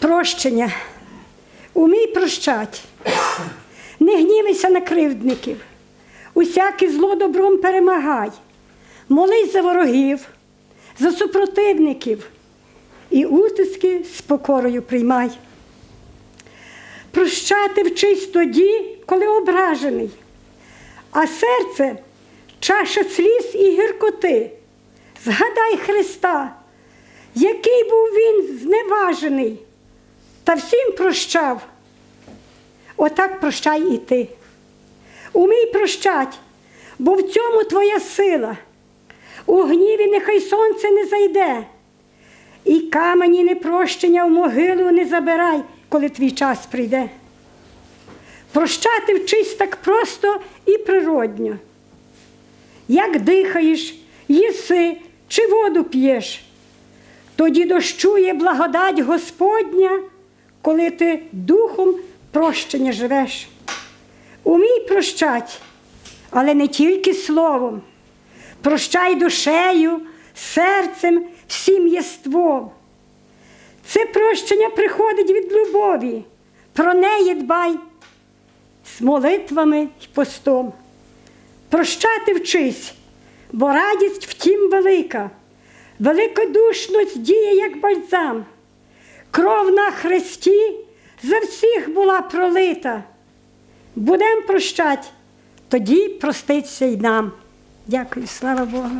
Прощення. Умій прощать. Не гнівайся на кривдників. Усяке зло добром перемагай. Молись за ворогів, за супротивників і утиски з покорою приймай. Прощати вчись тоді, коли ображений, а серце чаша сліз і гіркоти. Згадай Христа, який був він зневажений, та всім прощав. Отак прощай і ти. Умій прощать, бо в цьому твоя сила. У гніві нехай сонце не зайде, і камені непрощення в могилу не забирай, коли твій час прийде. Прощати вчись так просто і природньо. Як дихаєш, їси чи воду п'єш, тоді дощує благодать Господня, коли ти духом прощення живеш. Умій прощать, але не тільки словом. Прощай душею, серцем, всім єством. Це прощення приходить від любові. Про неї дбай з молитвами й постом. Прощати вчись, бо радість втім велика, великодушність діє, як бальзам. Кров на хресті за всіх була пролита. Будем прощать, тоді проститься й нам. Дякую, слава Богу.